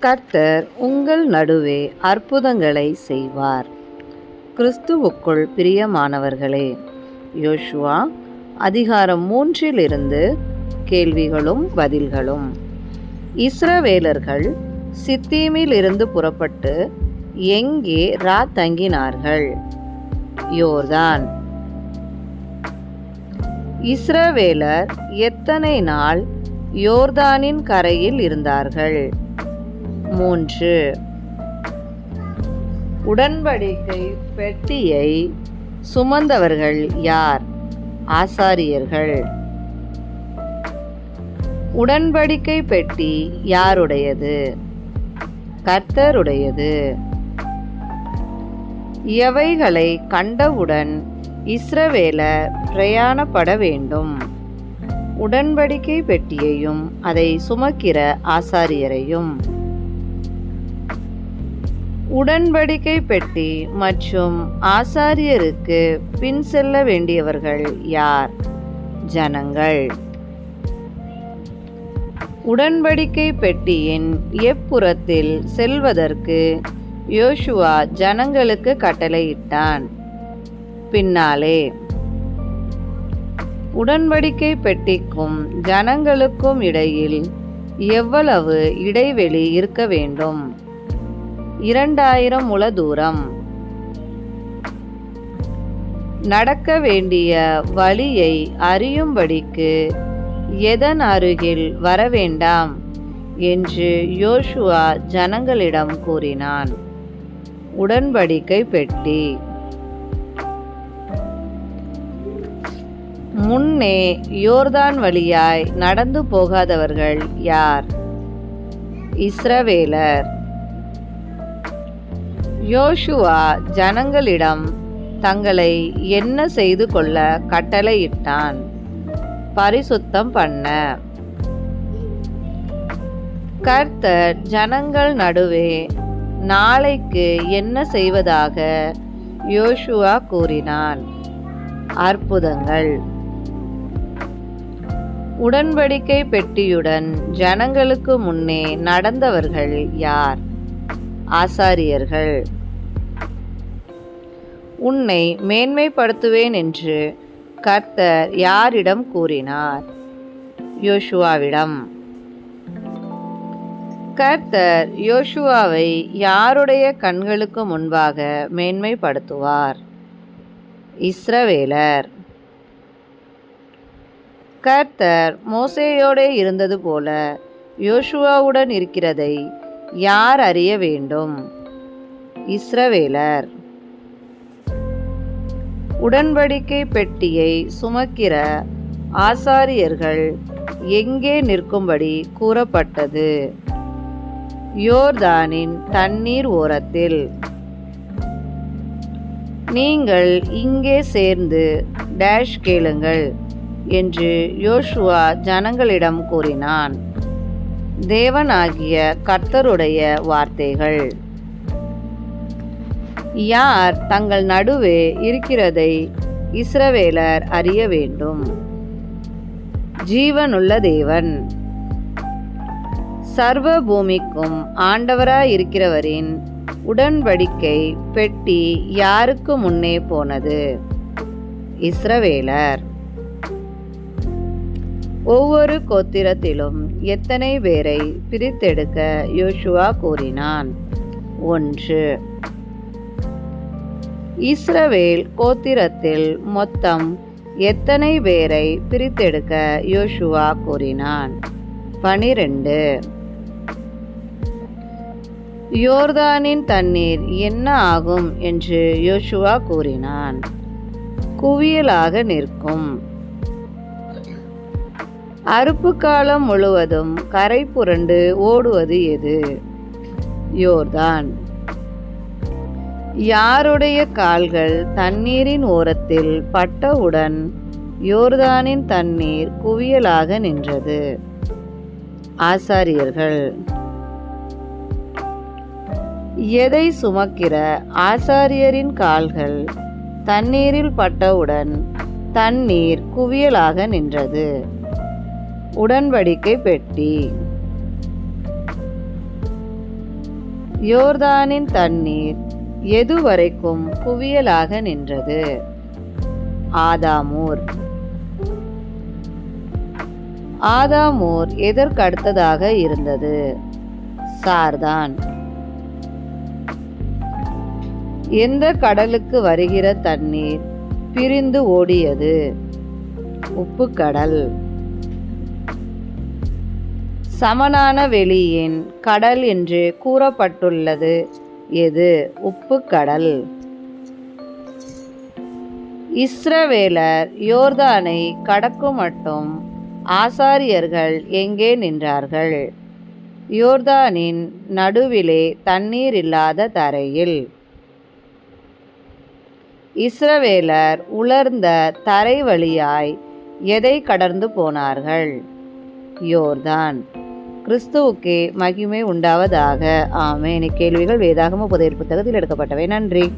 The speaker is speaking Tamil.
கர்த்தர் உங்கள் நடுவே அற்புதங்களை செய்வார். கிறிஸ்துவுக்குள் பிரியமானவர்களே யோசுவா அதிகாரம் மூன்றிலிருந்து கேள்விகளும் பதில்களும். இஸ்ரவேலர்கள் சித்தீமில் இருந்து புறப்பட்டு எங்கே ரா தங்கினார்கள்? யோர்தான். இஸ்ரவேலர் எத்தனை நாள் யோர்தானின் கரையில் இருந்தார்கள்? மூன்று. உடன்படிக்கை பெட்டியை சுமந்தவர்கள் யார்? ஆசாரியர்கள். உடன்படிக்கை பெட்டி யாருடையது? கர்த்தருடையது. எவைகளை கண்டவுடன் இஸ்ரவேல பிரயாணப்பட வேண்டும். உடன்படிக்கை பெட்டியையும் அதை சுமக்கிற ஆசாரியரையும் உடன்படிக்கை பெட்டி மற்றும் ஆசாரியருக்கு பின் செல்ல வேண்டியவர்கள் யார்? ஜனங்கள். உடன்படிக்கை பெட்டியின் எப்புறத்தில் செல்வதற்கு யோசுவா ஜனங்களுக்கு கட்டளையிட்டான். பின்னாலே. உடன்படிக்கை பெட்டிக்கும் ஜனங்களுக்கும் இடையில் எவ்வளவு இடைவெளி இருக்க வேண்டும்? இரண்டாயிரம் முழ தூரம். நடக்க வேண்டிய வழியை அறியும்படிக்கு எதன் அருகில் வரவேண்டாம் என்று யோசுவா ஜனங்களிடம் கூறினான். உடன்படிக்கை பெட்டி. முன்னே யோர்தான் வழியாய் நடந்து போகாதவர்கள் யார்? இஸ்ரவேலர். யோசுவா ஜனங்களிடம் தங்களை என்ன செய்து கொள்ள கட்டளையிட்டான்? பரிசுத்தம் பண்ண. கர்த்தர் ஜனங்கள் நடுவே நாளைக்கு என்ன செய்வதாக யோசுவா கூறினான். அற்புதங்கள். உடன்படிக்கை பெட்டியுடன் ஜனங்களுக்கு முன்னே நடந்தவர்கள் யார்? ஆசாரியர்கள். உன்னை மேன்மைப்படுத்துவேன் என்று கர்த்தர் யாரிடம் கூறினார்? யோசுவாவிடம். கர்த்தர் யோசுவாவை யாருடைய கண்களுக்கு முன்பாக மேன்மைப்படுத்துவார்? இஸ்ரவேலர். கர்த்தர் மோசேயோடே இருந்தது போல யோசுவாவுடன் இருக்கிறதை யார் அறிய வேண்டும்? இஸ்ரவேலர். உடன்படிக்கை பெட்டியை சுமக்கிற ஆசாரியர்கள் எங்கே நிற்கும்படி கூறப்பட்டது? யோர்தானின் தண்ணீர் ஓரத்தில். நீங்கள் இங்கே சேர்ந்து டேஷ் கேளுங்கள் என்று யோசுவா ஜனங்களிடம் கூறினான். தேவனாகிய கர்த்தருடைய வார்த்தைகள். யார் தங்கள் நடுவே இருக்கிறதை இஸ்ரவேலர் அறிய வேண்டும். ஜீவனுள்ள தேவன். சர்வ பூமிக்கும் ஆண்டவராயிருக்கிறவரின் உடன்படிக்கை பெட்டி யாருக்கு முன்னே போனது? இஸ்ரவேலர். ஒவ்வொரு கோத்திரத்திலும் எத்தனை பேரை பிரித்தெடுக்க யோசுவா கூறினான்? ஒன்று. இஸ்ரவேல் கோத்திரத்தில் மொத்தம் எத்தனை பேரை பிரித்தெடுக்க யோசுவா கூறினான்? பனிரெண்டு. யோர்தானின் தண்ணீர் என்ன ஆகும்? என்று யோசுவா கூறினான். குவியலாக நிற்கும். அறுப்பு காலம் முழுவதும் கரை புரண்டு ஓடுவது எது? யோர்தான். யாருடைய கால்கள் தண்ணீரின் ஓரத்தில் பட்டவுடன் யோர்தானின் தண்ணீர் குவியலாக நின்றது. ஆசாரியர்கள் எதை சுமக்கிற ஆசாரியரின் கால்கள் தண்ணீரில் பட்டவுடன் தண்ணீர் குவியலாக நின்றது. உடன்படிக்கை பெட்டி. யோர்தானின் தண்ணீர் எதுவரைக்கும் குவியலாக நின்றது. ஆதாமூர். ஆதாமூர் எதற்கு அடுத்ததாக இருந்தது? சார்தான். எந்த கடலுக்கு வருகிற தண்ணீர் பிரிந்து ஓடியது? உப்புக்கடல். சமனான வெளியின் கடல் என்று கூறப்பட்டுள்ளது. எது? உப்புக்கடல். இஸ்ரவேலர் யோர்தானை கடக்கும் மட்டும் ஆசாரியர்கள் எங்கே நின்றார்கள்? யோர்தானின் நடுவிலே தண்ணீர் இல்லாத தரையில். இஸ்ரவேலர் உலர்ந்த தரை வழியாய் எதை கடந்து போனார்கள்? யோர்தான். கிறிஸ்துவுக்கு மகிமை உண்டாவதாக. ஆமென். இக்கேள்விகள் வேதாகம புதையல் புத்தகத்தில் எடுக்கப்பட்டவை. நன்றி.